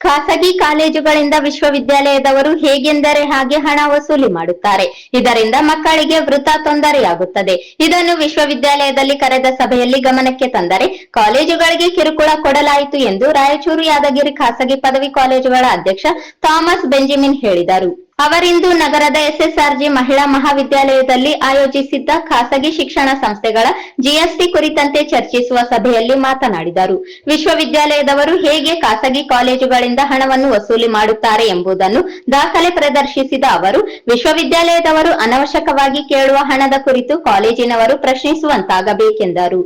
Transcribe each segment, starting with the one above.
ಖಾಸಗಿ ಕಾಲೇಜುಗಳಿಂದ ವಿಶ್ವವಿದ್ಯಾಲಯದವರು ಹೇಗೆಂದರೆ ಹಾಗೆ ಹಣ ವಸೂಲಿ ಮಾಡುತ್ತಾರೆ. ಇದರಿಂದ ಮಕ್ಕಳಿಗೆ ವೃಥ ತೊಂದರೆಯಾಗುತ್ತದೆ. ಇದನ್ನು ವಿಶ್ವವಿದ್ಯಾಲಯದಲ್ಲಿ ಕರೆದ ಸಭೆಯಲ್ಲಿ ಗಮನಕ್ಕೆ ತಂದರೆ, ಕಾಲೇಜುಗಳಿಗೆ ಕಿರುಕುಳ ಕೊಡಲಾಯಿತು ಎಂದು ರಾಯಚೂರು ಯಾದಗಿರಿ ಖಾಸಗಿ ಪದವಿ ಕಾಲೇಜುಗಳ ಅಧ್ಯಕ್ಷ ಥಾಮಸ್ ಬೆಂಜಮಿನ್ ಹೇಳಿದರು. ಅವರಿಂದು ನಗರದ ಎಸ್ಎಸ್ಆರ್ಜಿ ಮಹಿಳಾ ಮಹಾವಿದ್ಯಾಲಯದಲ್ಲಿ ಆಯೋಜಿಸಿದ್ದ ಖಾಸಗಿ ಶಿಕ್ಷಣ ಸಂಸ್ಥೆಗಳ ಜಿಎಸ್ಟಿ ಕುರಿತಂತೆ ಚರ್ಚಿಸುವ ಸಭೆಯಲ್ಲಿ ಮಾತನಾಡಿದರು. ವಿಶ್ವವಿದ್ಯಾಲಯದವರು ಹೇಗೆ ಖಾಸಗಿ ಕಾಲೇಜುಗಳಿಂದ ಹಣವನ್ನು ವಸೂಲಿ ಮಾಡುತ್ತಾರೆ ಎಂಬುದನ್ನು ದಾಖಲೆ ಪ್ರದರ್ಶಿಸಿದ ಅವರು, ವಿಶ್ವವಿದ್ಯಾಲಯದವರು ಅನವಶ್ಯಕವಾಗಿ ಕೇಳುವ ಹಣದ ಕುರಿತು ಕಾಲೇಜಿನವರು ಪ್ರಶ್ನಿಸುವಂತಾಗಬೇಕೆಂದರು.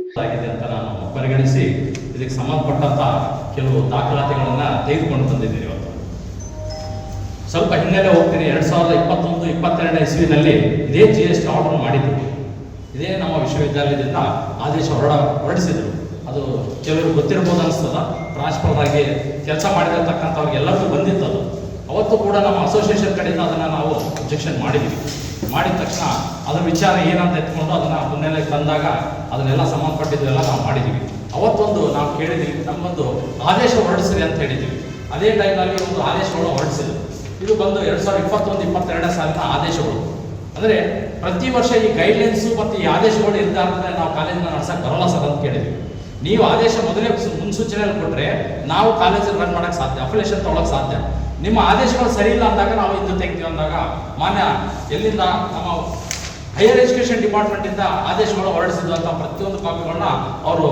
ಕೆಲವು ದಾಖಲಾತಿಗಳನ್ನು ತೆಗೆದುಕೊಂಡು ಬಂದಿದ್ದೀನಿ ಇವತ್ತು. ಸ್ವಲ್ಪ ಹಿನ್ನೆಲೆ ಹೋಗ್ತೀನಿ. ಎರಡ್ ಸಾವಿರದ ಇಪ್ಪತ್ತೊಂದು, ಇಪ್ಪತ್ತೆರಡನೇ ಇಸ್ವಿನಲ್ಲಿ ಇದೇ ಜಿ ಎಸ್ ಟಿ ಆರ್ಡರ್ ಮಾಡಿದ್ರು. ಇದೇ ನಮ್ಮ ವಿಶ್ವವಿದ್ಯಾಲಯದಿಂದ ಆದೇಶ ಹೊರಡ, ಹೊರಡಿಸಿದ್ರು. ಅದು ಕೆಲವರು ಗೊತ್ತಿರ್ಬೋದು ಅನಿಸ್ತದ. ಪ್ರಾಂಶುಪಾಲರಾಗಿ ಕೆಲಸ ಮಾಡಿರತಕ್ಕಂಥವ್ರಿಗೆ ಎಲ್ಲರಿಗೂ ಬಂದಿತ್ತು ಅದು. ಅವತ್ತು ಕೂಡ ನಮ್ಮ ಅಸೋಸಿಯೇಷನ್ ಕಡೆಯಿಂದ ಅದನ್ನು ನಾವು ಅಬ್ಜೆಕ್ಷನ್ ಮಾಡಿದ್ವಿ. ಮಾಡಿದ ತಕ್ಷಣ ಅದರ ವಿಚಾರ ಏನಂತ ಎತ್ಕೊಂಡು ಅದನ್ನು ಮುನ್ನೆಲೆಗೆ ತಂದಾಗ ಅದನ್ನೆಲ್ಲ ಸಂಬಂಧಪಟ್ಟಿದ್ದೆಲ್ಲ ನಾವು ಮಾಡಿದ್ದೀವಿ ಅವತ್ತೊಂದು ನಾವು ಕೇಳಿದ್ವಿ, ನಮ್ಮೊಂದು ಆದೇಶ ಹೊರಡಿಸಿರಿ ಅಂತ ಹೇಳಿದ್ವಿ. ಅದೇ ಟೈಮಲ್ಲಿ ಒಂದು ಆದೇಶಗಳು ಹೊರಡಿಸಿದ್ರು. ಇದು ಬಂದು ಎರಡು ಸಾವಿರದ ಇಪ್ಪತ್ತೊಂದು ಇಪ್ಪತ್ತೆರಡನೇ ಸಾಲಿನ ಆದೇಶಗಳು. ಅಂದರೆ ಪ್ರತಿ ವರ್ಷ ಈ ಗೈಡ್ಲೈನ್ಸು ಮತ್ತು ಈ ಆದೇಶಗಳು ಇರ್ತಾರೆ ನಾವು ಕಾಲೇಜನ್ನ ನಡ್ಸಕ್ಕೆ ಬರಲ್ಲ ಸರ್ ಅಂತ ಕೇಳಿದ್ವಿ. ನೀವು ಆದೇಶ ಮೊದಲೇ ಮುನ್ಸೂಚನೆಯಲ್ಲಿ ಕೊಟ್ಟರೆ ನಾವು ಕಾಲೇಜಲ್ಲಿ ರನ್ ಮಾಡೋಕ್ಕೆ ಸಾಧ್ಯ ಅಫಿಲೇಷನ್ ತೊಗೊಳಕ್ಕೆ ಸಾಧ್ಯ. ನಿಮ್ಮ ಆದೇಶಗಳು ಸರಿ ಇಲ್ಲ ಅಂದಾಗ ನಾವು ಇದು ತೆಗ್ತೀವಿ ಅಂದಾಗ ಮಾನ್ಯ ಎಲ್ಲಿಂದ ನಮ್ಮ ಹೈಯರ್ ಎಜುಕೇಷನ್ ಡಿಪಾರ್ಟ್ಮೆಂಟಿಂದ ಆದೇಶಗಳು ಹೊರಡಿಸಿದಂಥ ಪ್ರತಿಯೊಂದು ಕಾಪಿಗಳನ್ನ ಅವರು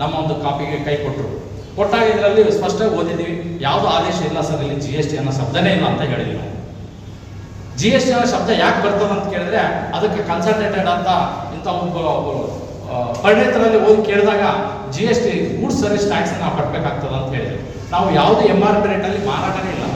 ನಮ್ಮ ಒಂದು ಕಾಪಿಗೆ ಕೈ ಕೊಟ್ಟರು ಕೊಟ್ಟಾಗ ಇದರಲ್ಲಿ ಸ್ಪಷ್ಟವಾಗಿ ಓದಿದ್ದೀವಿ. ಯಾವುದು ಆದೇಶ ಇಲ್ಲ ಸರ್ ಇಲ್ಲಿ ಜಿ ಎಸ್ ಟಿ ಅನ್ನೋ ಶಬ್ದನೇ ಇಲ್ಲ ಅಂತ ಹೇಳಿದ್ವಿ ನಾವು ಜಿ ಎಸ್ ಟಿ ಅನ್ನೋ ಶಬ್ದ ಯಾಕೆ ಬರ್ತದೆ ಅಂತ ಕೇಳಿದ್ರೆ ಅದಕ್ಕೆ ಕನ್ಸಲ್ಟೇಟೆಡ್ ಅಂತ ಇಂಥ ಒಬ್ಬ ಪರಿಣಿತರಲ್ಲಿ ಹೋಗಿ ಕೇಳಿದಾಗ G S T goods service tax ನಾವು ಕಟ್ಟಬೇಕಾಗ್ತದೆ ಅಂತ ಹೇಳಿದ್ರು. ನಾವು ಯಾವುದು ಎಂ ಆರ್ ಪಿ ರೇಟಲ್ಲಿ ಮಾರಾಟನೇ ಇಲ್ಲ.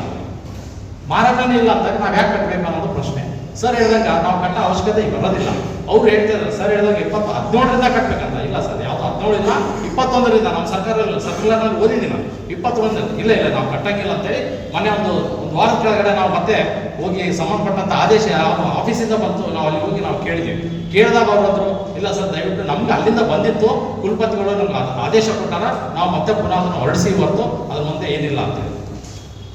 ಮಾರಾಟನೇ ಇಲ್ಲ ಅಂತ ನಾವು ಯಾಕೆ ಕಟ್ಟಬೇಕು ಅನ್ನೋದು ಪ್ರಶ್ನೆ. ಸರ್ ಹೇಳಿದಾಗ ನಾವು ಕಟ್ಟೋ ಅವಶ್ಯಕತೆ ಬರೋದಿಲ್ಲ. ಅವ್ರು ಹೇಳ್ತಿದ್ದಾರೆ ಸರ್ ಹೇಳಿದಾಗ ಇಪ್ಪತ್ತು, ಹದಿನೇಳರಿಂದ ಕಟ್ಟಬೇಕಂತ ಇಲ್ಲ ಸರ್ ಯಾವುದು ಹದಿನೇಳರಿಂದ, ಇಪ್ಪತ್ತೊಂದರಿಂದ ನಮ್ಮ ಸರ್ಕಾರ ಸರ್ಕಾರದಲ್ಲಿ ಓದಿದ್ದೀನಿ ನಾನು ಇಪ್ಪತ್ತೊಂದು ಇಲ್ಲ ಇಲ್ಲ, ನಾವು ಕಟ್ಟಂಗಿಲ್ಲ ಅಂತೇಳಿ ಮೊನ್ನೆ ಒಂದು ಒಂದು ವಾರದ ಕೆಳಗಡೆ ನಾವು ಮತ್ತೆ ಹೋಗಿ ಸಂಬಂಧಪಟ್ಟಂತ ಆದೇಶ ಆಫೀಸಿಂದ ಬಂತು. ನಾವು ಅಲ್ಲಿ ಹೋಗಿ ನಾವು ಕೇಳಿದ್ವಿ. ಕೇಳಿದಾಗ ಅವ್ರು ಇಲ್ಲ ಸರ್ ದಯವಿಟ್ಟು ನಮ್ಗೆ ಅಲ್ಲಿಂದ ಬಂದಿತ್ತು. ಕುಲಪತಿಗಳು ನಮ್ಗೆ ಆದೇಶ ಕೊಟ್ಟಾರ ನಾವು ಮತ್ತೆ ಪುನಃ ಅದನ್ನು ಹೊರಡಿಸಿ ಬರ್ತು ಅದ್ರ ಮುಂದೆ ಏನಿಲ್ಲ ಅಂತೇಳಿ.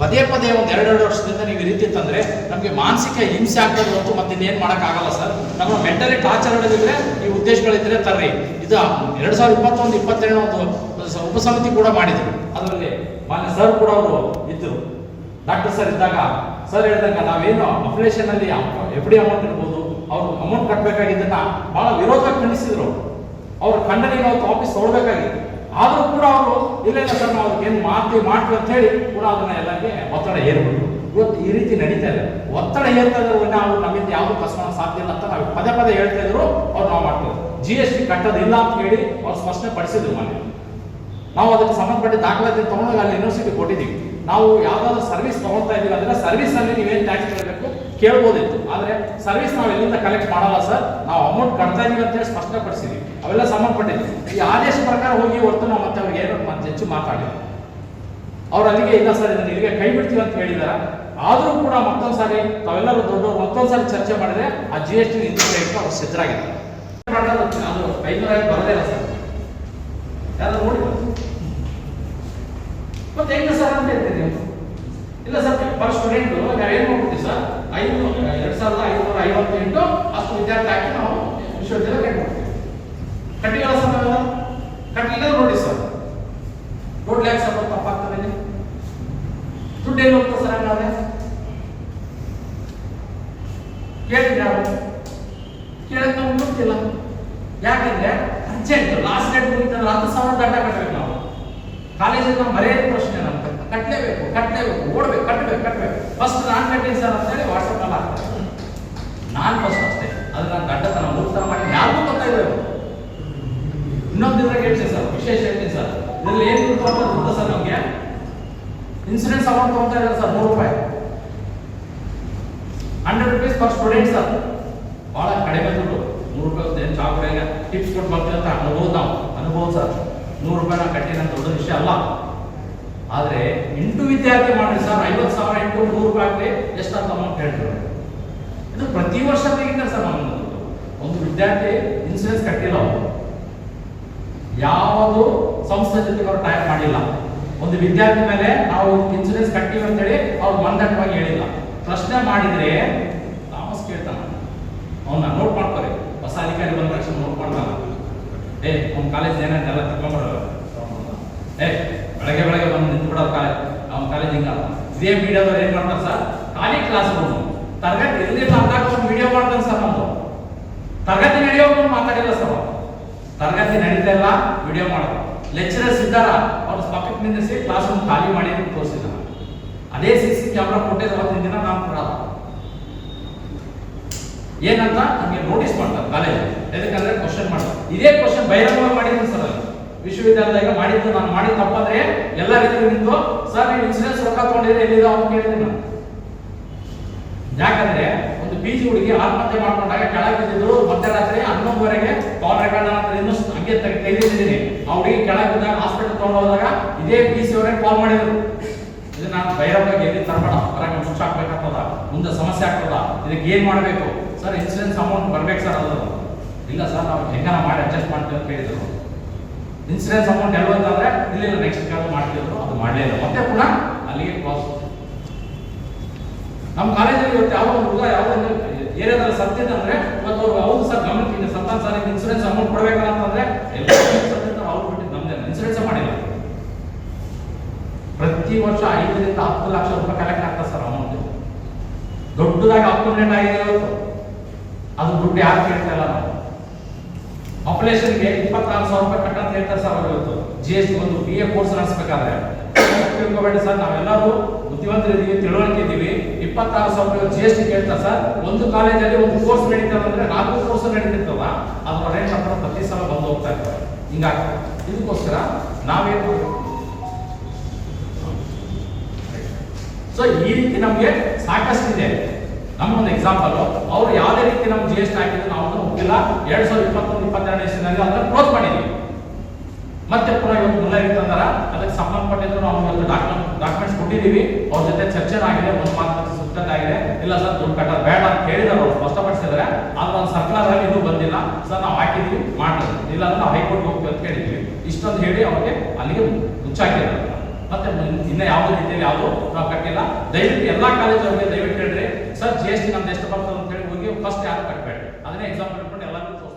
ಪದೇ ಪದೇ ಒಂದು ಎರಡೆರಡು ವರ್ಷದಿಂದ ನೀವು ಈ ರೀತಿ ತಂದ್ರೆ ನಮಗೆ ಮಾನಸಿಕ ಹಿಂಸೆ ಆಗ್ತದೆ ಹೊರತು ಮತ್ತೆ ಇನ್ನೇನು ಮಾಡೋಕ್ಕಾಗಲ್ಲ ಸರ್. ನಮ್ಮ ಮೆಂಟಲಿ ಟಾರ್ಚರ್ ಹೊಡೆದಿದ್ರೆ ಈ ಉದ್ದೇಶಗಳಿದ್ರೆ ತರ್ರಿ. ಇದು ಎರಡು ಸಾವಿರದ ಇಪ್ಪತ್ತೊಂದು ಇಪ್ಪತ್ತೆರಡು ಒಂದು ಉಪಸಮಿತಿ ಕೂಡ ಮಾಡಿದ್ರು. ಅದರಲ್ಲಿ ಮಾನ್ಯ ಸರ್ ಕೂಡ ಅವರು ಇದ್ದರು ಡಾಕ್ಟರ್ ಸರ್ ಇದ್ದಾಗ ಸರ್ ಹೇಳಿದಾಗ ನಾವೇನು ಆಪರೇಷನ್ ಅಲ್ಲಿ ಎಫ್ ಡಿ ಅಮೌಂಟ್ ಇರ್ಬೋದು, ಅವ್ರು ಅಮೌಂಟ್ ಕಟ್ಟಬೇಕಾಗಿದ್ದನ್ನ ಬಹಳ ವಿರೋಧ ಖಂಡಿಸಿದ್ರು. ಅವ್ರ ಖಂಡನೆ ಅವತ್ತು ವಾಪಸ್ ತೊಗೊಳ್ಬೇಕಾಗಿತ್ತು ಆದರೂ ಕೂಡ ಅವರು, ಇಲ್ಲ ಇಲ್ಲ, ಸರ್, ನಾವು ಏನು ಮಾಡ್ತೀವಿ ಮಾಡ್ತೀವಿ ಅಂತ ಹೇಳಿ ಕೂಡ ಅದನ್ನ ಎಲ್ಲರಿಗೆ ಒತ್ತಡ ಏರ್ಬಿಟ್ರು ಇವತ್ತು ಈ ರೀತಿ ನಡೀತಾ ಇದೆ. ಒತ್ತಡ ಏರ್ತಾ ಇದ್ರೆ ನಾವು ನಮ್ಮಿಂದ ಯಾವುದು ಕಸ್ಕೊಳ್ಳೋಕೆ ಸಾಧ್ಯ ಇಲ್ಲ ಅಂತ ನಾವು ಪದೇ ಪದೇ ಹೇಳ್ತಾ ಇದ್ರು, ಅವ್ರು ನಾವು ಮಾಡ್ತೀವಿ. ಜಿ ಎಸ್ ಟಿ ಕಟ್ಟೋದಿಲ್ಲ ಅಂತ ಹೇಳಿ ಅವ್ರು ಸ್ಪಷ್ಟನೆ ಪಡಿಸಿದ್ರು ಮನೆ ನಾವು ಅದಕ್ಕೆ ಸಂಬಂಧಪಟ್ಟ ದಾಖಲಾತಿ ತಗೊಂಡಾಗ ಅಲ್ಲಿ ಯೂನಿವರ್ಸಿಟಿ ಕೊಟ್ಟಿದ್ದೀವಿ. ನಾವು ಯಾವ್ದಾದ್ರು ಸರ್ವಿಸ್ ತಗೊಳ್ತಾ ಇದೀವಿ ಅಂದ್ರೆ ಸರ್ವಿಸ್ ಅಲ್ಲಿ ನೀವೇನು ಟ್ಯಾಕ್ಸ್ ಕೇಳಬೇಕು ಕೇಳ್ಬೋದಿತ್ತು. ಆದ್ರೆ ಸರ್ವಿಸ್ ನಾವು ಎಲ್ಲಿಂದ ಕಲೆಕ್ಟ್ ಮಾಡಲ್ಲ ಸರ್ ನಾವು ಅಮೌಂಟ್ ಕಟ್ತಾ ಇದೀವಿ ಅಂತ ಹೇಳಿ ಸ್ಪಷ್ಟಪಡಿಸಿದೀವಿ ಅವೆಲ್ಲ ಸಂಬಂಧಪಟ್ಟಿದೆ. ಈ ಆದೇಶ ಪ್ರಕಾರ ಹೋಗಿ ಹೊರತು ನಾವು ಮತ್ತೆ ಅವ್ರಿಗೆ ಏನೋ ಮತ್ತೆ ಹೆಚ್ಚು ಮಾತಾಡಿದ್ರು ಅವ್ರು ಅಲ್ಲಿಗೆ, ಇಲ್ಲ ಸರ್, ಇದನ್ನು ಇಲ್ಲಿಗೆ ಕೈ ಬಿಡ್ತೀವಿ ಅಂತ ಹೇಳಿದಾರ. ಆದರೂ ಕೂಡ ಮತ್ತೊಂದು ಸಾರಿ ತಾವೆಲ್ಲರೂ ದೊಡ್ಡವರು ಮತ್ತೊಂದು ಸಾರಿ ಚರ್ಚೆ ಮಾಡಿದ್ರೆ ಆ ಜಿ ಎಸ್ ಟಿ ನಿಂತು ಅವ್ರು ಸಿದ್ಧರಾಗಿದ್ದಾರೆ. ಅದು ಐನೂರ ಐದು ಬರದೇ ಇಲ್ಲ ಸರ್. ಯಾರು ನೋಡಿ ಮತ್ತೆ ಹೆಂಗೆ ಸರ್ ಅಂತ ಹೇಳ್ತೀರಿ ನೀವು? ಇಲ್ಲ ಸರ್ ಪರ್ ಸ್ಟೂಡೆಂಟ್ ಏನು ಮಾಡ್ತೀವಿ ಸರ್? ಐದು ಎರಡ್ ಸಾವಿರದ ಐನೂರ ಐವತ್ತೆಂಟು ಅಷ್ಟು ವಿದ್ಯಾರ್ಥಿ ಹಾಕಿ ನಾವು ವಿಶ್ವವಿದ್ಯಾಲಯ ಕಟ್ ಮಾಡ್ತೀವಿ ಕಟ್ಟಿಲ್ಲ ಸರ್ ನಾವೆಲ್ಲ ಕಟ್ಟಲಿಲ್ಲ ನೋಡಿ ಸರ್ ನೋಡ್ಲಿ ಯಾಕೆ ಸರ್ ತಪ್ಪಾಗ್ತದೆ ಇಲ್ಲಿ? ದುಡ್ಡು ಏನು ಹೋಗ್ತದೆ ಸರ್ ಹಂಗಾದ್ರೆ ಕೇಳಿದ್ರೆ ಯಾರು ಕೇಳಕ್ ನಮ್ಗೆ ಗೊತ್ತಿಲ್ಲ ಯಾಕಂದ್ರೆ ಅರ್ಜೆಂಟ್ ಲಾಸ್ಟ್ ಡೇಟ್ ಮುಗಿತಲ್ಲ ಹತ್ತು ಸಾವಿರ ದಂಡ ಕಟ್ಟಬೇಕು ನಾವು ಕಾಲೇಜಿಂದ ಮರೆಯದ ಪ್ರಶ್ನೆ ನಮ್ಗೆ ಕಟ್ಟಲೇಬೇಕು ಕಟ್ಟಲೇಬೇಕು ಓಡ್ಬೇಕು ಕಟ್ಟಬೇಕು ಕಟ್ಟಬೇಕು ಫಸ್ಟ್ ನಾನು ಕಟ್ಟಿನಿ ಸರ್ ಅಂತ ಹೇಳಿ ವಾಟ್ಸಪ್ ಅಲ್ಲಿ ಹಾಕ್ತಾರೆ ನಾನು ಫಸ್ಟ್ ಅಷ್ಟೇ ಅದು ನಾನು ದಡ್ಡತನ ಮೂರ್ತನ ಮಾಡಿ ಯಾರಿಗೂ ಗೊತ್ತಾಗಿದೆ ಇನ್ನೊಂದು ಇದ್ರಾಗ ಹೇಳ್ತೀನಿ ಸರ್ ವಿಶೇಷ ಹೇಳ್ತೀನಿ ಸರ್. ಇದರಲ್ಲಿ ಏನು ಅಂತ ಸರ್ ನಮಗೆ? ಇನ್ಸೂರೆನ್ಸ್ ಅಮೌಂಟ್ ತಗೊಂತಾ ಇದ್ದಾರೆ ಸರ್ ನೂರು ರೂಪಾಯಿ. Hundred rupees per student sir. ಬಹಳ ಕಡಿಮೆ ದುಡ್ಡು. ನೂರು ರೂಪಾಯಿ ಏನು ಚಾಕ್ಲೇಟ್ ಟಿಪ್ಸ್ ಕೊಟ್ಟು ಬರ್ತೀವಿ ಅಂತ ಅನುಭವ ನಾವು. ಅನುಭವ ಸರ್. ನೂರು ರೂಪಾಯಿ ನಾವು ಕಟ್ಟಿನ ದೊಡ್ಡ ವಿಷಯ ಅಲ್ಲ. ಆದರೆ ಎಂಟು ವಿದ್ಯಾರ್ಥಿ ಮಾಡ್ರಿ ಸರ್. ಐವತ್ತು ಸಾವಿರ ಎಂಟು ನೂರು ರೂಪಾಯಿ ಎಷ್ಟು ಅಂತ ಅಮೌಂಟ್ ಹೇಳ್ತಾರೆ ಇದು ಪ್ರತಿ ವರ್ಷ ತೆಗಿತಾರೆ ಸರ್ ನಮ್ಮ ಒಂದು ವಿದ್ಯಾರ್ಥಿ ಇನ್ಸೂರೆನ್ಸ್ ಕಟ್ಟಿಲ್ಲ ಅವರು ಯಾವುದು ಸಂಸ್ಥೆ ಜೊತೆಗೆ ಅವರು ಟೈಪ್ ಮಾಡಿಲ್ಲ. ಒಂದು ವಿದ್ಯಾರ್ಥಿ ಮೇಲೆ ನಾವು ಇನ್ಸೂರೆನ್ಸ್ ಕಟ್ಟಿವಿ ಅಂತೇಳಿ ಅವ್ರು ಮಂದಟ್ಟವಾಗಿ ಹೇಳಿಲ್ಲ. ಪ್ರಶ್ನೆ ಮಾಡಿದ್ರೆ ತಾಮಸ್ ಕೇಳ್ತಾನ. ಅವನ್ನ ನೋಟ್ ಮಾಡ್ತಾರೆ. ಹೊಸ ಅಧಿಕಾರಿ ಬಂದ ತಕ್ಷಣ ನೋಟ್ ಮಾಡ್ತಾನ. ಏ ಅವ್ನ ಕಾಲೇಜ್ ಏನಂತೆಲ್ಲ ತಗೊಂಡ್ಬರೋ ಏ, ಬೆಳಗ್ಗೆ ಬೆಳಗ್ಗೆ ಬಂದು ಬಿಡೋ ಕಾಲೇಜ್ ನಮ್ಮ ಕಾಲೇಜ್ ಹಿಂಗ. ಇದೇ ಮೀಡಿಯಾದವ್ರು ಏನ್ ಮಾಡ್ತಾರೆ ಸರ್? ಖಾಲಿ ಕ್ಲಾಸ್ ರೂಮ್ ತರಗತಿ ಇರಲಿಲ್ಲ ಮಾತಾಡ್ಕೊಂಡು ವಿಡಿಯೋ ಮಾಡ್ತಾನೆ ಸರ್ ನಮ್ದು. ತರಗತಿ ನಡೆಯೋದು ಮಾತಾಡಿಲ್ಲ ಸರ್. ತರಗತಿ ನಡೀತಾ ಇಲ್ಲ ವಿಡಿಯೋ ಮಾಡೋದು. ಲೆಕ್ಚರರ್ಸ್ ಇದ್ದಾರ ಅವ್ರ ಪಕ್ಕಕ್ಕೆ ನಿಂದಿಸಿ ಕ್ಲಾಸ್ ರೂಮ್ ಖಾಲಿ ಮಾಡಿ ತೋರಿಸಿದ ಅದೇ ಸಿ ಸಿ ಕ್ಯಾಮ್ರಾ ಕೊಟ್ಟಿದ್ದು ಅವತ್ತಿನ ದಿನ ನಾನು ಕೊಡಲ್ಲ. ಏನಂತ ನಮಗೆ ನೋಟಿಸ್ ಮಾಡ್ತಾರೆ ಕಾಲೇಜ್ ಯಾಕಂದ್ರೆ ಕ್ವಶನ್ ಮಾಡ್ತಾರೆ. ಇದೇ ಕ್ವಶನ್ ಬಹಿರಂಗವಾಗಿ ಮಾಡಿದ್ರು ಸರ್ ಅಲ್ಲಿ. ಮಾಡಿದ್ದು ನಾನು ಮಾಡಿದ ತಪ್ಪಂದ್ರೆ ಎಲ್ಲ ರೀತಿ ನಿಂತು ಸರ್ ನೀವು ಇನ್ಸೂರೆನ್ಸ್ ರೊಕ್ಕ ತಗೊಂಡಿದ್ರೆ ಎಲ್ಲಿದೆ? ಅವ್ನು ಕೇಳಿದೆ ನಾನು. ಯಾಕಂದ್ರೆ ಒಂದು ಪಿ ಜಿ ಹುಡುಗಿ ಆತ್ಮಹತ್ಯೆ ಮಾಡ್ಕೊಂಡಾಗ ಕೆಳಗೆ ಬಿದ್ದಿದ್ರು ಮಧ್ಯರಾತ್ರಿ ಹನ್ನೊಂದುವರೆಗೆ ಕಾಲ್ ರೆಕಾರ್ಡ್ ಇನ್ನಷ್ಟು ಹಂಗೆ ತೆಗ್- ತೆಗೆದಿದ್ದೀನಿ. ಆ ಹುಡುಗಿ ಕೆಳಗೆ ಬಿದ್ದಾಗ ಹಾಸ್ಪಿಟಲ್ ತಗೊಂಡು ಹೋದಾಗ ಇದೇ ಪಿ ಸಿ ಅವರೇ ಕಾಲ್ ಮಾಡಿದ್ರು. ಇದು ನಾನು ಬೈರವಾಗಿ ಎಲ್ಲಿ ತರಬೇಡ ಹೊರಗೆ ಮುಚ್ಚ ಹಾಕ್ಬೇಕಾಗ್ತದ ಮುಂದೆ ಸಮಸ್ಯೆ ಆಗ್ತದ. ಇದಕ್ಕೆ ಏನ್ ಮಾಡಬೇಕು? ಸರ್ ಇನ್ಸೂರೆನ್ಸ್ ಅಮೌಂಟ್ ಬರ್ಬೇಕು ಸರ್ ಅದು. ಇಲ್ಲ ಸರ್, ನಾವು ಹೆಂಗಾರ ಮಾಡಿ ಅಡ್ಜಸ್ಟ್ ಮಾಡ್ತೀವಿ ಅಂತ ಹೇಳಿದ್ರು. ಇನ್ಸೂರೆನ್ಸ್ ಅಮೌಂಟ್ ಎಲ್ಲ ಅಂತಂದ್ರೆ ಇಲ್ಲ ನೆಕ್ಸ್ಟ್ ಕಾಲ್ ಮಾಡ್ತಿದ್ರು ಅದು ಮಾಡಲೇ ಇಲ್ಲ. ಮತ್ತೆ ಪುನಃ ಅಲ್ಲಿಗೆ ಕ್ಲಾಸ್ ನಮ್ಮ ಕಾಲೇಜಲ್ಲಿ ಇವತ್ತು ಯಾವ ಹುಡುಗ ಯಾವ ಸತ್ಯ ಅಂದ್ರೆ ಇವತ್ತು ಅವ್ರು ಹೌದು ಸರ್ ಗಮನಕ್ಕೆ ಸತ್ತಾನ ಸರ್ ಇನ್ಸೂರೆನ್ಸ್ ಅಮೌಂಟ್ ಕೊಡ್ಬೇಕಲ್ಲ ಅಂತಂದ್ರೆ ಅವ್ರು ಇನ್ಸೂರೆನ್ಸ್ ಮಾಡಿಲ್ಲ. ಪ್ರತಿ ವರ್ಷ ಐದರಿಂದ ಹತ್ತು ಲಕ್ಷ ರೂಪಾಯಿ ಕಲೆಕ್ಟ್ ಆಗ್ತದೆ ಸರ್ ಅಮೌಂಟ್ ದೊಡ್ಡದಾಗಿ ಅಪ್ಲೇಟ್ ಆಗಿದೆ ಅದು ದುಡ್ಡು ಯಾರು ಕೇಳ್ತಾ ಇಲ್ಲ ನಾವು. ಪಾಪ್ಯುಲೇಷನ್ಗೆ ಇಪ್ಪತ್ನಾಲ್ಕು ಸಾವಿರ ರೂಪಾಯಿ ಕಟ್ಟಂತ ಹೇಳ್ತಾರೆ ಸರ್ ಅವ್ರು ಇವತ್ತು. ಜಿ ಎಸ್ ಟಿ ಒಂದು ಬಿ ಎ ಕೋರ್ಸ್ ನಡೆಸಬೇಕಾದ್ರೆ. ತಿಳ್ಕೊಬೇಡಿ ಸರ್, ನಾವೆಲ್ಲರೂ ಬುದ್ಧಿವಂತರಿದ್ದೀವಿ, ತಿಳುವಳಿಕೆ ಇದ್ದೀವಿ. ಇಪ್ಪತ್ತಾರು ಸಾವಿರ ಜಿ ಎಸ್ ಟಿ ಕೇಳ್ತಾರೆ ಸರ್. ಒಂದು ಕಾಲೇಜಲ್ಲಿ ಒಂದು ಕೋರ್ಸ್ ನಡೀತಾರೆ ಅಂದ್ರೆ ನಾಲ್ಕು ಕೋರ್ಸ್ ನಡೀತಿರ್ತವ. ಅದು ರೇಟ್ ಹತ್ರ ಪ್ರತಿ ಸಲ ಬಂದು ಹೋಗ್ತಾ ಇರ್ತಾರೆ. ಹಿಂಗಾಗಿ, ಇದಕ್ಕೋಸ್ಕರ ನಾವೇನು ಸೊ ಈ ರೀತಿ ನಮಗೆ ಸಾಕಷ್ಟು ಇದೆ. ನಮ್ಮೊಂದು ಎಕ್ಸಾಂಪಲ್ ಅವ್ರು ಯಾವುದೇ ರೀತಿ ನಮ್ಗೆ ಜಿ ಎಸ್ ಟಿ ಹಾಕಿದ್ರು, ನಾವು ಒಪ್ಪಿಲ್ಲ ಎರಡ್ ಸಾವಿರದ ಇಪ್ಪತ್ತೊಂದು, ಇಪ್ಪತ್ತೆರಡನೇ ಇಸ್ವಿನಲ್ಲಿ ಅದನ್ನ ಕ್ಲೋಸ್ ಮಾಡಿದ್ವಿ. ಮತ್ತೆ ಪುನಃ ಇವತ್ತು ಮುಂದೆ ಇತ್ತು ಅಂದ್ರೆ ಅದಕ್ಕೆ ಸಂಬಂಧಪಟ್ಟಿದ್ದು ನಾವು ಒಂದು ಡಾಕ್ಯುಮೆಂಟ್ ಡಾಕ್ಯುಮೆಂಟ್ಸ್ ಕೊಟ್ಟಿದ್ದೀವಿ. ಅವ್ರ ಜೊತೆ ಚರ್ಚೆ ಆಗಿದೆ ಒಂದು ಮಾತು ಆಗಿದೆ ಇಲ್ಲ ಸರ್, ದುಡ್ಡು ಕಟ್ಟೋದು ಬೇಡ ಅಂತ ಹೇಳಿದಾರೆ ಅವ್ರು. ಸ್ಪಷ್ಟಪಡಿಸಿದ್ರೆ ಆದ್ರೆ ಒಂದು ಅಲ್ಲಿ ಇನ್ನೂ ಬಂದಿಲ್ಲ. ಸರ್, ನಾವು ಹಾಕಿದ್ವಿ ಮಾಡ್ರಿ ಇಲ್ಲ ಅಂದ್ರೆ ಹೈಕೋರ್ಟ್ ಹೋಗ್ತೀವಿ ಅಂತ ಕೇಳಿದ್ವಿ ಇಷ್ಟೊಂದು ಹೇಳಿ ಅವ್ರಿಗೆ ಅಲ್ಲಿಗೆ ಮುಚ್ಚಾಕಿದ್ದಾರೆ. ಮತ್ತೆ ಇನ್ನ ಯಾವುದೇ ರೀತಿಯಲ್ಲಿ ಯಾವುದು ನಾವು ಕಟ್ಟಿಲ್ಲ. ದಯವಿಟ್ಟು ಎಲ್ಲಾ ಕಾಲೇಜವ್ರಿಗೆ ದಯವಿಟ್ಟು ಹೇಳ್ರಿ. ಸರ್ ಜಿ ಎಸ್ ಟಿ ನಮ್ದು ಎಷ್ಟು ಬರ್ತದೆ ಅಂತ ಹೇಳಿ ಹೋಗಿ ಫಸ್ಟ್ ಯಾರು ಕಟ್ಟಬೇಡಿ. ಅದನ್ನೇ ಎಕ್ಸಾಂಪಲ್ ಇಟ್ಕೊಂಡು ಎಲ್ಲರಿಗೂ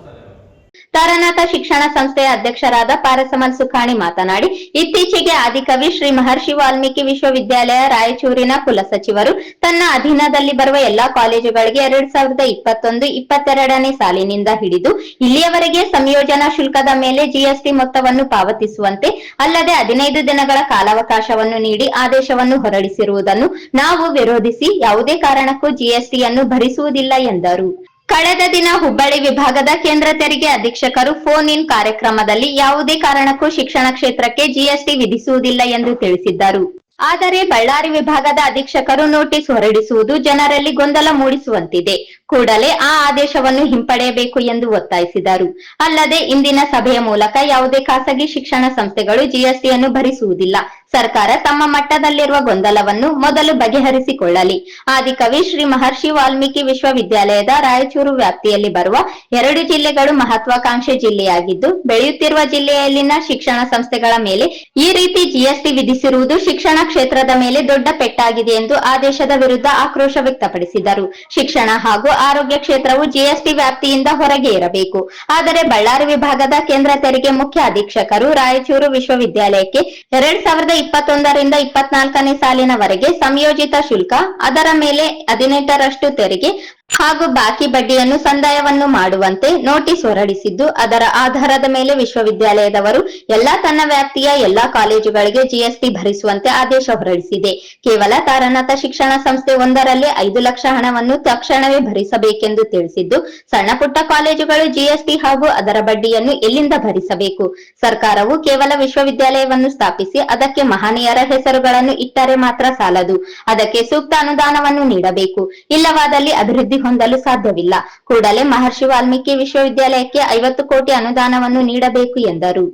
ತಾರನಾಥ ಶಿಕ್ಷಣ ಸಂಸ್ಥೆಯ ಅಧ್ಯಕ್ಷರಾದ ಪಾರಸಮಲ್ ಸುಖಾಣಿ ಮಾತನಾಡಿ, ಇತ್ತೀಚೆಗೆ ಆದಿಕವಿ ಶ್ರೀ ಮಹರ್ಷಿ ವಾಲ್ಮೀಕಿ ವಿಶ್ವವಿದ್ಯಾಲಯ ರಾಯಚೂರಿನ ಕುಲಸಚಿವರು ತನ್ನ ಅಧೀನದಲ್ಲಿ ಬರುವ ಎಲ್ಲಾ ಕಾಲೇಜುಗಳಿಗೆ ಎರಡ್ ಸಾವಿರದ ಇಪ್ಪತ್ತೊಂದು ಇಪ್ಪತ್ತೆರಡನೇ ಸಾಲಿನಿಂದ ಹಿಡಿದು ಇಲ್ಲಿಯವರೆಗೆ ಸಂಯೋಜನಾ ಶುಲ್ಕದ ಮೇಲೆ ಜಿಎಸ್ಟಿ ಮೊತ್ತವನ್ನು ಪಾವತಿಸುವಂತೆ, ಅಲ್ಲದೆ ಹದಿನೈದು ದಿನಗಳ ಕಾಲಾವಕಾಶವನ್ನು ನೀಡಿ ಆದೇಶವನ್ನು ಹೊರಡಿಸಿರುವುದನ್ನು ನಾವು ವಿರೋಧಿಸಿ ಯಾವುದೇ ಕಾರಣಕ್ಕೂ ಜಿಎಸ್ಟಿಯನ್ನು ಭರಿಸುವುದಿಲ್ಲ ಎಂದರು. ಕಳೆದ ದಿನ ಹುಬ್ಬಳ್ಳಿ ವಿಭಾಗದ ಕೇಂದ್ರ ತೆರಿಗೆ ಅಧೀಕ್ಷಕರು ಫೋನ್ ಇನ್ ಕಾರ್ಯಕ್ರಮದಲ್ಲಿ ಯಾವುದೇ ಕಾರಣಕ್ಕೂ ಶಿಕ್ಷಣ ಕ್ಷೇತ್ರಕ್ಕೆ ಜಿಎಸ್ಟಿ ವಿಧಿಸುವುದಿಲ್ಲ ಎಂದು ತಿಳಿಸಿದ್ದರು. ಆದರೆ ಬಳ್ಳಾರಿ ವಿಭಾಗದ ಅಧೀಕ್ಷಕರು ನೋಟಿಸ್ ಹೊರಡಿಸುವುದು ಜನರಲ್ಲಿ ಗೊಂದಲ ಮೂಡಿಸುವಂತಿದೆ. ಕೂಡಲೇ ಆ ಆದೇಶವನ್ನು ಹಿಂಪಡೆಯಬೇಕು ಎಂದು ಒತ್ತಾಯಿಸಿದರು. ಅಲ್ಲದೆ ಇಂದಿನ ಸಭೆಯ ಮೂಲಕ ಯಾವುದೇ ಖಾಸಗಿ ಶಿಕ್ಷಣ ಸಂಸ್ಥೆಗಳು ಜಿಎಸ್ಟಿಯನ್ನು ಭರಿಸುವುದಿಲ್ಲ. ಸರ್ಕಾರ ತಮ್ಮ ಮಟ್ಟದಲ್ಲಿರುವ ಗೊಂದಲವನ್ನು ಮೊದಲು ಬಗೆಹರಿಸಿಕೊಳ್ಳಲಿ. ಆದಿಕವಿ ಶ್ರೀ ಮಹರ್ಷಿ ವಾಲ್ಮೀಕಿ ವಿಶ್ವವಿದ್ಯಾಲಯದ ರಾಯಚೂರು ವ್ಯಾಪ್ತಿಯಲ್ಲಿ ಬರುವ ಎರಡು ಜಿಲ್ಲೆಗಳು ಮಹತ್ವಾಕಾಂಕ್ಷೆ ಜಿಲ್ಲೆಯಾಗಿದ್ದು, ಬೆಳೆಯುತ್ತಿರುವ ಜಿಲ್ಲೆಯಲ್ಲಿನ ಶಿಕ್ಷಣ ಸಂಸ್ಥೆಗಳ ಮೇಲೆ ಈ ರೀತಿ ಜಿಎಸ್ಟಿ ವಿಧಿಸಿರುವುದು ಶಿಕ್ಷಣ ಕ್ಷೇತ್ರದ ಮೇಲೆ ದೊಡ್ಡ ಪೆಟ್ಟಾಗಿದೆ ಎಂದು ಆದೇಶದ ವಿರುದ್ಧ ಆಕ್ರೋಶ ವ್ಯಕ್ತಪಡಿಸಿದರು. ಶಿಕ್ಷಣ ಹಾಗೂ ಆರೋಗ್ಯ ಕ್ಷೇತ್ರವು ಜಿಎಸ್ಟಿ ವ್ಯಾಪ್ತಿಯಿಂದ ಹೊರಗೆ ಇರಬೇಕು. ಆದರೆ ಬಳ್ಳಾರಿ ವಿಭಾಗದ ಕೇಂದ್ರ ತೆರಿಗೆ ಮುಖ್ಯ ಅಧೀಕ್ಷಕರು ರಾಯಚೂರು ವಿಶ್ವವಿದ್ಯಾಲಯಕ್ಕೆ ಎರಡ್ ಸಾವಿರದ ಇಪ್ಪತ್ತೊಂದರಿಂದ ಇಪ್ಪತ್ನಾಲ್ಕನೇ ಸಾಲಿನವರೆಗೆ ಸಂಯೋಜಿತ ಶುಲ್ಕ ಅದರ ಮೇಲೆ ಹದಿನೆಂಟರಷ್ಟು ತೆರಿಗೆ ಹಾಗೂ ಬಾಕಿ ಬಡ್ಡಿಯನ್ನು ಸಂದಾಯವನ್ನು ಮಾಡುವಂತೆ ನೋಟಿಸ್ ಹೊರಡಿಸಿದ್ದು, ಅದರ ಆಧಾರದ ಮೇಲೆ ವಿಶ್ವವಿದ್ಯಾಲಯದವರು ಎಲ್ಲಾ ತನ್ನ ವ್ಯಾಪ್ತಿಯ ಎಲ್ಲಾ ಕಾಲೇಜುಗಳಿಗೆ ಜಿಎಸ್ಟಿ ಭರಿಸುವಂತೆ ಆದೇಶ ಹೊರಡಿಸಿದೆ. ಕೇವಲ ತಾರನಾಥ ಶಿಕ್ಷಣ ಸಂಸ್ಥೆ ಒಂದರಲ್ಲಿ ಐದು ಲಕ್ಷ ಹಣವನ್ನು ತಕ್ಷಣವೇ ಭರಿಸಬೇಕೆಂದು ತಿಳಿಸಿದ್ದು, ಸಣ್ಣ ಪುಟ್ಟ ಕಾಲೇಜುಗಳು ಜಿಎಸ್ಟಿ ಹಾಗೂ ಅದರ ಬಡ್ಡಿಯನ್ನು ಎಲ್ಲಿಂದ ಭರಿಸಬೇಕು? ಸರ್ಕಾರವು ಕೇವಲ ವಿಶ್ವವಿದ್ಯಾಲಯವನ್ನು ಸ್ಥಾಪಿಸಿ ಅದಕ್ಕೆ ಮಹನೀಯರ ಹೆಸರುಗಳನ್ನು ಇಟ್ಟರೆ ಮಾತ್ರ ಸಾಲದು. ಅದಕ್ಕೆ ಸೂಕ್ತ ಅನುದಾನವನ್ನು ನೀಡಬೇಕು. ಇಲ್ಲವಾದಲ್ಲಿ ಅಭಿವೃದ್ಧಿ ಹೊಂದಲು ಸಾಧ್ಯವಿಲ್ಲ. ಕೂಡಲೇ ಮಹರ್ಷಿ ವಾಲ್ಮೀಕಿ ವಿಶ್ವವಿದ್ಯಾಲಯಕ್ಕೆ ಐವತ್ತು ಕೋಟಿ ಅನುದಾನವನ್ನು ನೀಡಬೇಕು ಎಂದರು.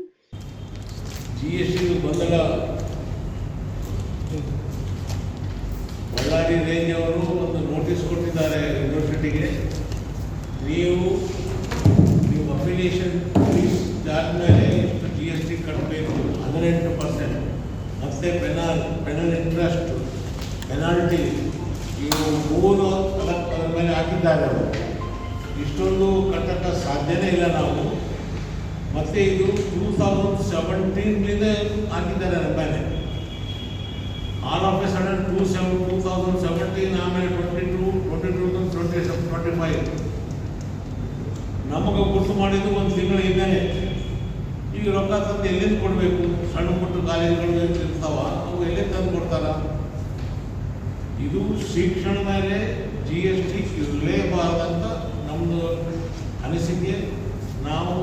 Ballari penal penal interest penalty ಇವು ಮೂರು ಹಾಕಿದ್ದಾರೆ ಅವರು. ಇಷ್ಟೊಂದು ಕಟ್ಟಕ್ಕೆ ಸಾಧ್ಯನೇ ಇಲ್ಲ ನಾವು. ಮತ್ತೆ ಇದು ಟೂ ತೌಸಂಡ್ ಸೆವೆಂಟೀನ್ಲಿಂದ ಹಾಕಿದ್ದಾರೆ ಮೇಲೆ all of a sudden two seven two thousand seventeen ಆಮೇಲೆ twenty two twenty two twenty twenty five ನಮಗೆ ಗುರ್ತು ಮಾಡಿದ್ದು ಒಂದು ತಿಂಗಳು ಇದ್ದಾನೆ ಈಗ ರೊಕ್ಕ ತಂದು ಎಲ್ಲಿಂದ ಕೊಡಬೇಕು? ಸಣ್ಣ ಪುಟ್ಟ ಕಾಲೇಜುಗಳು ಇರ್ತಾವ? ಅವು ಎಲ್ಲಿಂದ ತಂದು ಕೊಡ್ತಾರ? ಇದು ಶಿಕ್ಷಣ ಮೇಲೆ ಜಿ ಎಸ್ ಟಿ ಇರಲೇಬಾರ್ದಂತ ನಮ್ಮದು ಅನಿಸಿಕೆ. ನಾವು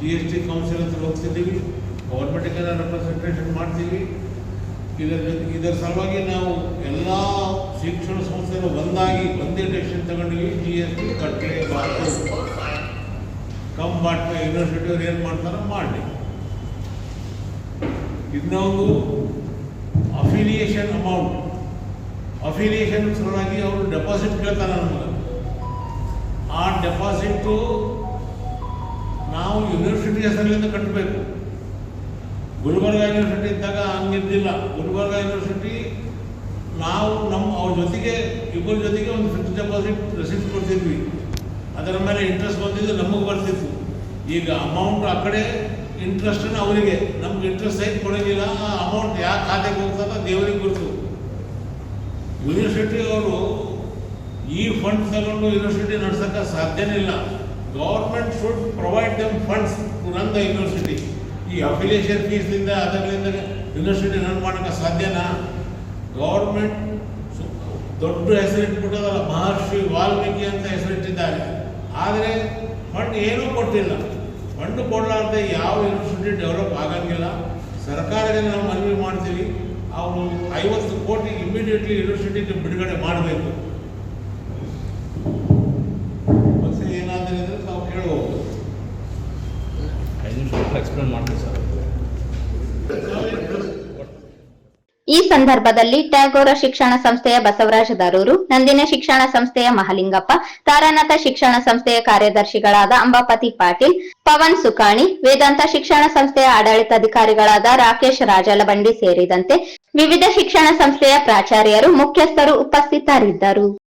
ಜಿ ಎಸ್ ಟಿ ಕೌನ್ಸಿಲ್ ಹತ್ರ ಹೋಗ್ತಿದ್ದೀವಿ. ಗೌರ್ಮೆಂಟಿಗೆ ರೆಪ್ರೆಸೆಂಟೇಷನ್ ಮಾಡ್ತೀವಿ. ಇದರ ಇದರ ಸಲುವಾಗಿ ನಾವು ಎಲ್ಲ ಶಿಕ್ಷಣ ಸಂಸ್ಥೆಗಳು ಒಂದಾಗಿ ಒಂದೇ ಡೆಸಿಷನ್ ತಗೊಂಡಿವಿ. ಜಿ ಎಸ್ ಟಿ ಕಟ್ಟಲೇಬಾರ್ದು. ಕಮ್ ಯೂನಿವರ್ಸಿಟಿ ಯೂನಿವರ್ಸಿಟಿಯವ್ರು ಏನು ಮಾಡ್ತಾರೆ ಮಾಡಲಿ. ಇನ್ನೊಂದು ಅಫಿಲಿಯೇಷನ್ ಅಮೌಂಟ್ ಅಫಿಲಿಯೇಷನ್ ಸಲುವಾಗಿ ಅವರು ಡೆಪಾಸಿಟ್ ಕೇಳ್ತಾರೆ ನಮಗೆ ಆ ಡೆಪಾಸಿಟ್ಟು ನಾವು ಯೂನಿವರ್ಸಿಟಿ ಹೆಸರಿನಿಂದ ಕಟ್ಟಬೇಕು ಗುಲ್ಬರ್ಗ ಯೂನಿವರ್ಸಿಟಿ ಇದ್ದಾಗ ಹಂಗಿದ್ದಿಲ್ಲ ಗುಲ್ಬರ್ಗ ಯೂನಿವರ್ಸಿಟಿ ನಾವು ನಮ್ಮ, ಅವ್ರ ಜೊತೆಗೆ, ಇಬ್ಬರ ಜೊತೆಗೆ ಒಂದು ಫಿಕ್ಸ್ ಡೆಪಾಸಿಟ್ ರೆಸಿಪ್ಟ್ ಕೊಡ್ತಿದ್ವಿ. ಅದರ ಮೇಲೆ ಇಂಟ್ರೆಸ್ಟ್ ಬಂದಿದ್ದು ನಮಗೆ ಬರ್ತಿತ್ತು. ಈಗ ಅಮೌಂಟ್ ಆ ಕಡೆ ಇಂಟ್ರೆಸ್ಟನ್ನು ಅವರಿಗೆ. ನಮ್ಗೆ ಇಂಟ್ರೆಸ್ಟ್ ಸಹಿತ ಕೊಡೋಂಗಿಲ್ಲ ಆ ಅಮೌಂಟ್ ಯಾವ ಖಾತೆಗೆ ಹೋಗ್ತದ ದೇವರಿಗೆ ಗುರುತು ಯೂನಿವರ್ಸಿಟಿ ಅವರು ಈ ಫಂಡ್ ತಗೊಂಡು ಯೂನಿವರ್ಸಿಟಿ ನಡೆಸಕ ಸಾಧ್ಯನೇ ಇಲ್ಲ. Government should provide them funds to run the university ಈ ಅಫಿಲಿಯೇಷನ್ ಫೀಸ್ನಿಂದ ಅದರಿಂದ ಯೂನಿವರ್ಸಿಟಿ ರನ್ ಮಾಡೋಕ್ಕೆ ಸಾಧ್ಯನಾ? ಗೌರ್ಮೆಂಟ್ ದೊಡ್ಡ ಹೆಸರಿಟ್ಬಿಟ್ಟದಲ್ಲ ಮಹರ್ಷಿ ವಾಲ್ಮೀಕಿ ಅಂತ ಹೆಸರಿಟ್ಟಿದ್ದಾರೆ ಆದರೆ ಫಂಡ್ ಏನೂ ಕೊಟ್ಟಿಲ್ಲ. ಫಂಡ್ ಕೊಡಲಾರ್ದೆ ಯಾವ ಯೂನಿವರ್ಸಿಟಿ ಡೆವಲಪ್ ಆಗಂಗಿಲ್ಲ. ಸರ್ಕಾರದಿಂದ ನಾವು ಮನವಿ ಮಾಡ್ತೀವಿ. ಅವರು ಐವತ್ತು ಕೋಟಿ ಇಮಿಡಿಯೇಟ್ಲಿ ಯೂನಿವರ್ಸಿಟಿಗೆ ಬಿಡುಗಡೆ ಮಾಡಬೇಕು. ಮತ್ತೆ ಏನಾದರೂ ಇದ್ರೆ ನಾವು ಕೇಳಬಹುದು ಐದು ನಿಮಿಷ ಎಕ್ಸ್ಪ್ಲೇನ್ ಮಾಡ್ತೀವಿ ಸರ್. ಈ ಸಂದರ್ಭದಲ್ಲಿ ಟ್ಯಾಗೋರ ಶಿಕ್ಷಣ ಸಂಸ್ಥೆಯ ಬಸವರಾಜ ದರೂರು ನಂದಿನ ಶಿಕ್ಷಣ ಸಂಸ್ಥೆಯ ಮಹಲಿಂಗಪ್ಪ ತಾರಾನಾಥ ಶಿಕ್ಷಣ ಸಂಸ್ಥೆಯ ಕಾರ್ಯದರ್ಶಿಗಳಾದ ಅಂಬಾಪತಿ ಪಾಟೀಲ್ ಪವನ್ ಸುಕಾಣಿ ವೇದಾಂತ ಶಿಕ್ಷಣ ಸಂಸ್ಥೆಯ ಆಡಳಿತಾಧಿಕಾರಿಗಳಾದ ರಾಕೇಶ್ ರಾಜಲಬಂಡಿ ಸೇರಿದಂತೆ ವಿವಿಧ ಶಿಕ್ಷಣ ಸಂಸ್ಥೆಯ ಪ್ರಾಚಾರ್ಯರು ಮುಖ್ಯಸ್ಥರು ಉಪಸ್ಥಿತರಿದ್ದರು.